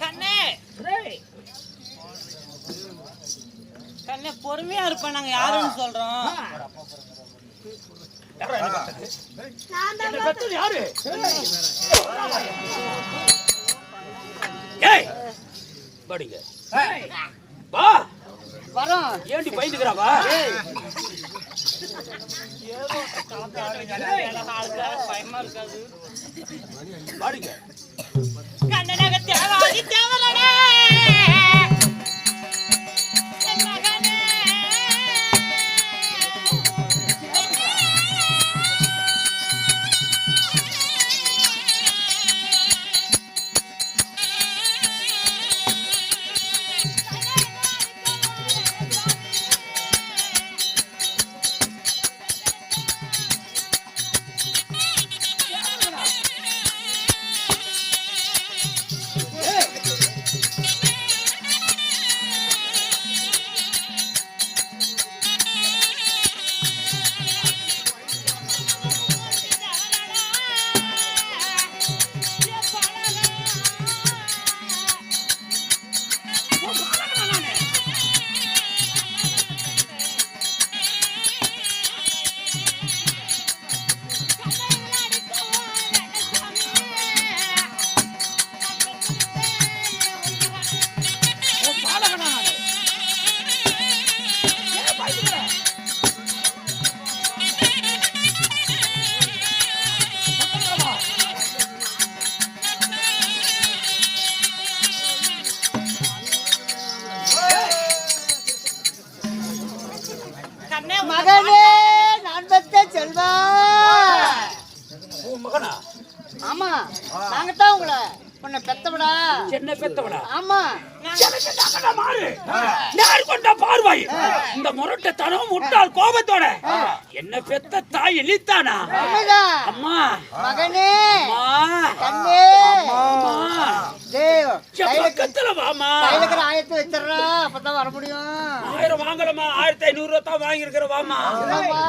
கண்ணே. கண்ணே பொறுமையா இருப்பேன். நாங்க யாருன்னு சொல்றோம். யாரா பாடிங்க. வா. வரோம். ஏண்டி பயந்துக்கிறா வா பயமா இருக்காது பாடிங்க கண்ணனாக தேவாதி தேவலடா மகனே நான் பெத்த செல்வா மகனா? ஆமா நாங்க தான் உங்களை. உன்னை பெத்தவடா என்ன பெத்தவளா? ஆமா. நகன மாறு நேர் கொண்ட பார்வை. இந்த முரட்டத்தனம் முட்டாள் கோபத்தோட. என்ன பெத்த தாய் இழித்தானா? அம்மா. மகனே. கண்ணே. பக்கத்துல வாமா. ஆயத்தை வச்சிடுறா. அப்பதான் வர முடியும். ஆயிரம் வாங்கலமா ஆயிரத்தி ஐநூறு ரூபா தான் வாங்கியிருக்கிற வாமா. ஆமா.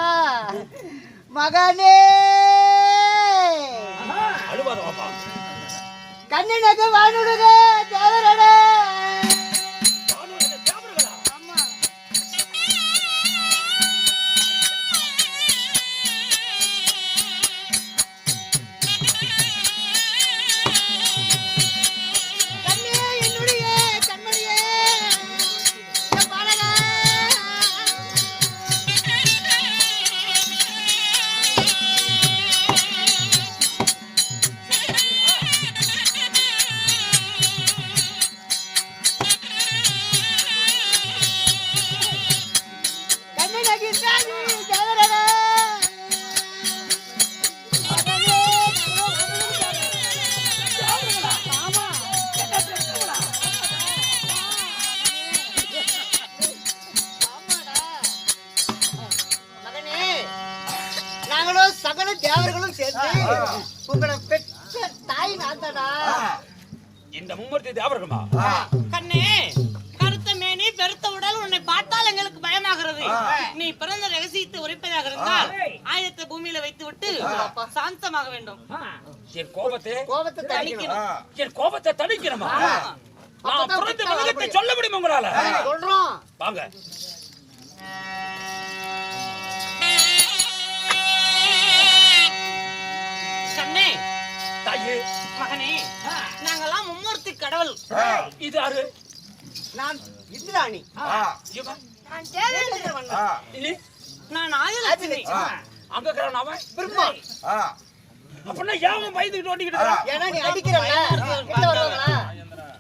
மகனே. அழுவாத வாமா. கண்ணினக்கு வானுடுக தேவரடே. சகல தேவர்களும் சேர்ந்து உங்களை பெற்ற தாய் நாத்தடா இந்த மும்மூர்த்தி தேவரகமா கண்ணே கருத்த மேனி பெருத்த உடல் உன்னை பார்த்தால் எங்களுக்கு பயமாகிறது. நீ பிறந்த ரகசியத்தை உரைப்பதாக இருந்தால் ஆயுதத்தை பூமியில வைத்து விட்டு சாந்தமாக வேண்டும். என் கோபத்தை கோபத்தை தணிக்கணும். என் கோபத்தை தணிக்கணுமா? நான் பிறந்த ஆள சொல்ல முடியுமா உங்களால? சொல்றோம். வாங்க. கண்ணே தாயே. மகனே நாங்கெல்லாம் மும்மூர்த்தி கடவுள். இது யாரு? நான் இந்திராணி. நான் தேவேந்திர மன்னன். இது நான் ஆயுதலட்சுமி அங்க இருக்கிறவன் அவன் ஆ, அப்படின்னா ஏன் பயந்துகிட்டு ஓட்டிக்கிட்டு? ஏன்னா நீ வருவாங்களா?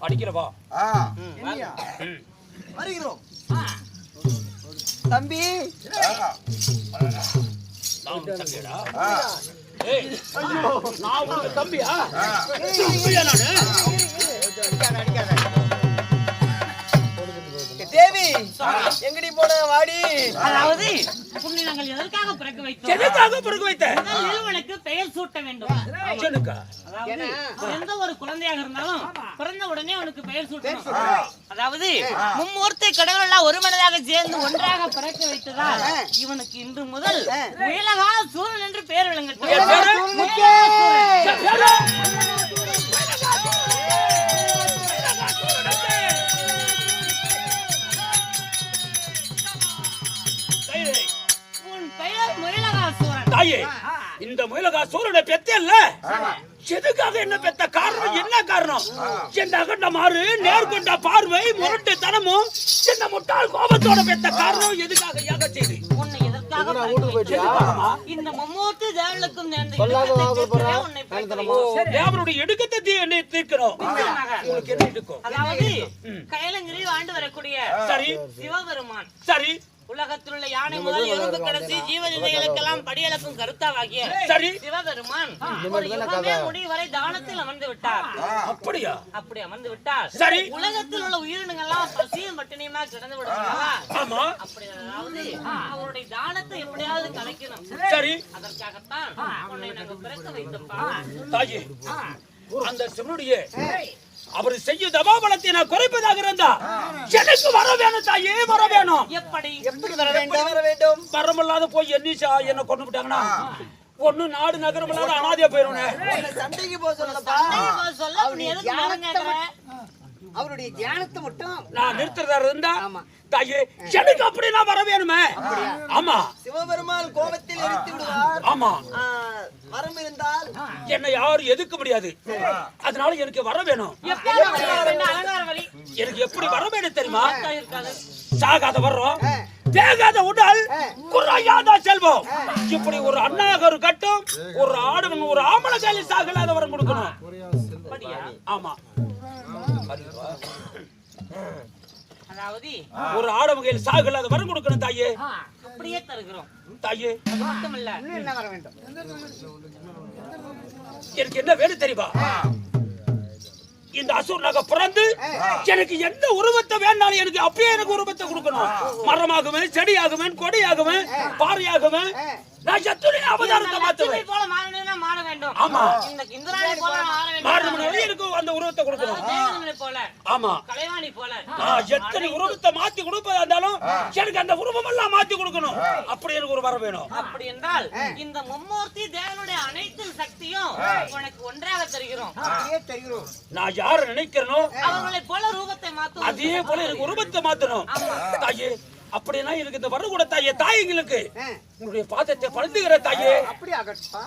அடிக்கிறவா ஆ. வருகிறோம். தம்பி. நான் உனக்கு தம்பியா. தம்பியா நானு எங்கடி போன? வாடி. அதாவது உன்னை நாங்கள் எதற்காக பிறக்க வைத்தோம்? எதுக்காக பிறகு வைத்த? முதலில் உனக்கு பெயர் சூட்ட வேண்டும். எனக்கு அதாவது எந்த ஒரு குழந்தையாக இருந்தாலும் பிறந்த உடனே அவனுக்கு பெயர் சூட்டணும். அதாவது மும்மூர்த்தி கடவுளெல்லாம் ஒரு மனதாக சேர்ந்து ஒன்றாக பிறக்க வைத்ததால் இவனுக்கு இன்று முதல் முயலகா சூரன் என்று பெயர் விளங்கட்டும். அகண்ட மாறு நேர்கொண்ட பார்வை முரட்டு தனமும் இந்த முட்டாள் கோபத்தோட பெத்த காரணம் எதுக்காக யாக செய்து? கைலங்கிரி வாழ்ந்து வரக்கூடிய சரி. சிவபெருமான். சரி. உலகத்தில் உள்ள யானை முதல் எறும்பு கடைசி ஜீவஜதைகளுக்கெல்லாம் படியளக்கும் கருத்தாவாகிய சரி. சிவபெருமான் முடிவு வரை தானத்தில் அமர்ந்து விட்டார். அப்படியா? அப்படி அமர்ந்து விட்டார். சரி. உலகத்தில் உள்ள உயிரினங்கள் எல்லாம் பசியும் பட்டினியுமா கிடந்து விடுவாங்களா அப்படி அதாவது அவருடைய தானத்தை எப்படியாவது கலைக்கணும். சரி. அதற்காகத்தான் உன்னை நாங்க பிறக்க வைத்தோம்ப்பா தாயே அந்த சிவனுடைய அவர் செய்யும் தபாபலத்தை நான் குறைப்பதாக இருந்தா எனக்கு வர வேணும் தாயே வர வேணும். எப்படி? எப்படி வர வேண்டும்? வர வேண்டும்? வரமில்லாத போய் என்னிச்சா என்ன கொண்டு விட்டாங்கன்னா ஒண்ணு நாடு நகரம் இல்லாத அனாதையா போயிருவேன் சண்டைக்கு போக சொல்லப்பா. அவருடைய தியானத்தை மட்டும் நான் நிறுத்துறதா இருந்தா. தாயே எனக்கு அப்படி நான் வர வேணுமே. ஆமா. சிவபெருமான் கோபத்தில் எரித்து விடுவார். ஆமா. வரம் இருந்தால். என்னை யாரும் எதுக்க முடியாது. அதனால எனக்கு வர வேணும். எனக்கு எப்படி வர வேணும் தெரியுமா? சாகாத வர்றோம். வேகாத உடல். குறையாத செல்வம். இப்படி ஒரு அண்ணாக ஒரு கட்டும் ஒரு ஆடவன் ஒரு கையில சாகலாத வரம் கொடுக்கணும்? ஆமா. அதாவது ஒரு ஆடவன் கையில் சாகலாத வரம் கொடுக்கணும் தாயே. அப்படியே தருகிறோம். தாயே. என்ன வர வேண்டும்? எனக்கு என்ன வேணும் தெரியுமா? இந்த அசூர்னாக பிறந்து எனக்கு எந்த உருவத்தை வேணாலும் எனக்கு அப்பயே எனக்கு உருவத்தை கொடுக்கணும். மரமாகுவேன் செடியாகுவேன் கொடியாகுவேன் பாறையாகுவேன் நான் எத்தனை அவதாரத்தை மாத்துவேன். லட்சுமி போல மாறணும்னா மாற வேண்டும். ஆமா. இந்த இந்திராணி போல மாற எனக்கு அந்த உருவத்தை கொடுக்கணும். தேவதமனை போல. ஆமா. கலைவாணி போல. நான் எத்தனை உருவத்தை மாத்தி கொடுப்பதா இருந்தாலும் எனக்கு அந்த உருவம் எல்லாம் மாத்தி கொடுக்கணும். அப்படி எனக்கு ஒரு வர வேணும். அப்படி என்றால் இந்த மும்மூர்த்தி தேவனுடைய அனைத்து சக்தியும் உனக்கு ஒன்றாக தருகிறோம். அப்படியே தெரிகிறோம். நான் யார நினைக்கிறேனோ அவர்களை போல ரூபத்தை மாத்தும் அதே போல எனக்கு உருவத்தை மாத்தணும். தாயே அப்படின்னா எனக்கு இந்த வர கூட தாயே தாயங்களுக்கு உன்னுடைய பாதத்தை பழுந்துகிற தாயே. அப்படி ஆகட்டும்பா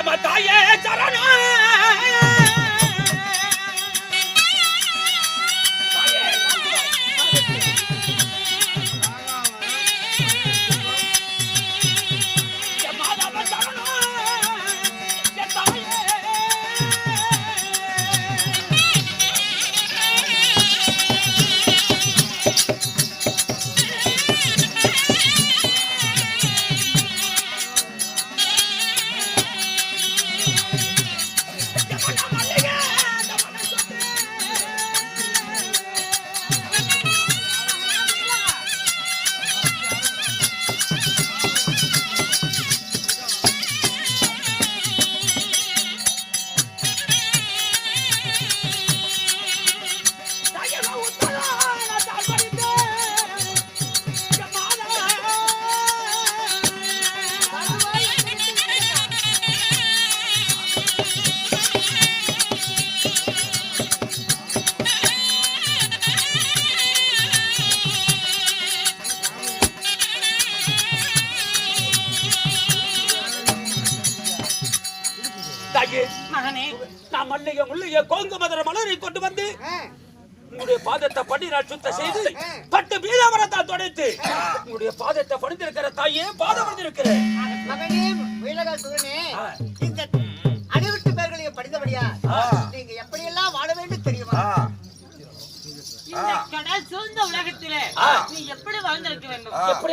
எம தாயே சரணம். நான் முல்லிகை கோங்கு மதுர மலரை கொண்டு வந்து உங்களுடைய பாதத்தை பன்னிரால் சுத்த செய்து பட்டு பீதாவரத்தை தொடைத்து உங்களுடைய பாதத்தை பணிந்திருக்கிற தாயே பாதம் பணிந்திருக்கிறேன் இந்த அடிவிட்டு பேர்களையும் படித்தபடியா நீங்க எப்படியெல்லாம் வாழ வேண்டும் தெரியுமா? இந்த கடல் சூழ்ந்த உலகத்திலே நீ எப்படி வாழ்ந்திருக்க வேண்டும்? எப்படி